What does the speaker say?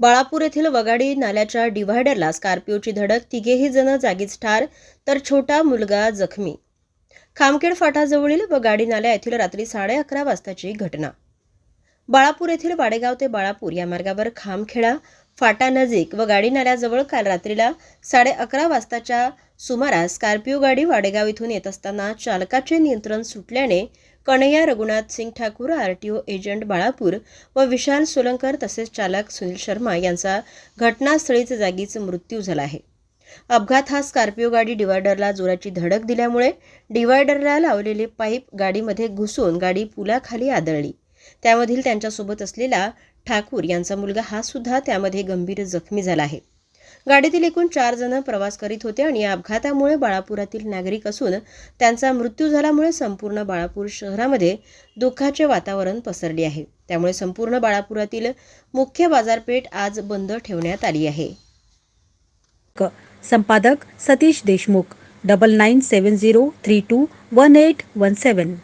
बाळापूर येथील वगाडी नाल्याच्या डिव्हायडरला स्कॉर्पिओची धडक तिघेही जण जागीच ठार तर छोटा मुलगा जखमी. खामखेड फाटाजवळील वगाडी नाल्या येथील रात्री साडे अकरा वाजताची घटना. बाळापूर येथील वाडेगाव ते बाळापूर या मार्गावर खामखेडा फाटा नजीक व गाडी नाल्याजवळ काल रात्रीला साडे अकरा वाजताच्या सुमारास स्कॉर्पिओ गाडी वाडेगाव इथून येत असताना चालकाचे नियंत्रण सुटल्याने Kanhaiya Raghunath Singh Thakur R T O agent Balapur व विशाल सोलंकर तसेच चालक सुनील शर्मा यांचा घटनास्थळीच जागीच मृत्यू झाला आहे. अपघात हा स्कॉर्पिओ गाडी डिवायडरला जोराची धडक दिल्यामुळे डिवायडरला लावलेले पाईप गाडीमध्ये घुसून गाडी पुलाखाली आदळली. त्यामधील त्यांच्यासोबत असलेला ठाकूर यांचा मुलगा हा सुद्धा त्यामध्ये गंभीर जखमी झाला आहे. गाडीतील एकूण चार जण प्रवास करीत होते आणि या अपघातामुळे बाळापुरातील नागरिक असून त्यांचा मृत्यू झाल्यामुळे संपूर्ण बाळापूर शहरामध्ये दुःखाचे वातावरण पसरले आहे. त्यामुळे संपूर्ण बाळापुरातील मुख्य बाजारपेठ आज बंद ठेवण्यात आली आहे. क संपादक Satish Deshmukh double nine seven zero three two one eight one seven